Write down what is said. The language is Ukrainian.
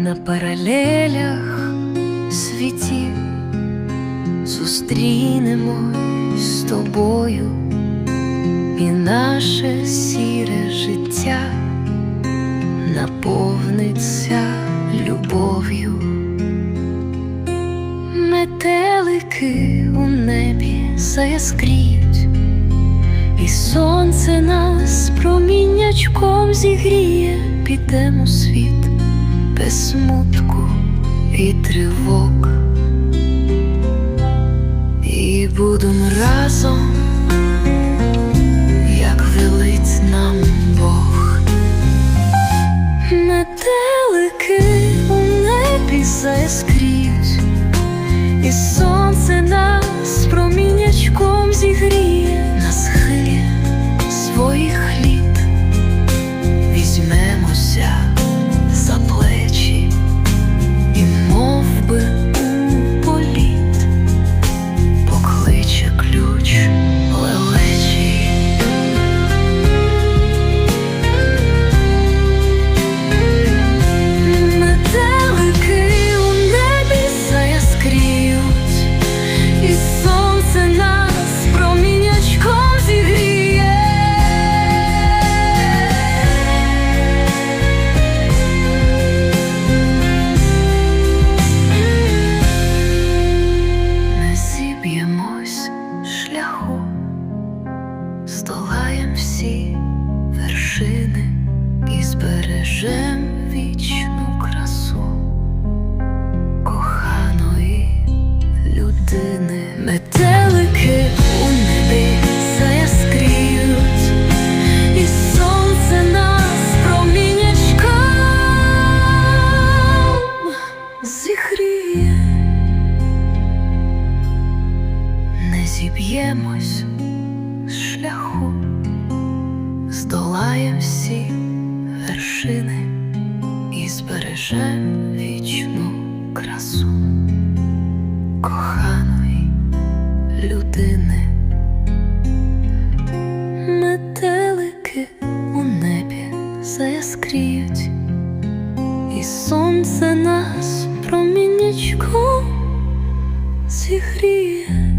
на паралелях світів зустрінемось з тобою, і наше сіре життя наповниться любов'ю. Метелики у небі заяскріють, і сонце нас проміннячком зігріє, підемо світ без смутку і тривог. І будемо разом, як велить нам Бог. Метелики у небі заскріть і сонце шляху, здолаєм всі вершини і збережем вічну красу коханої людини. Зіб'ємось з шляху, здолаєм всі вершини і збережем вічну красу коханої людини. Метелики у небі заяскріють, і сонце нас проміннячком зігріє.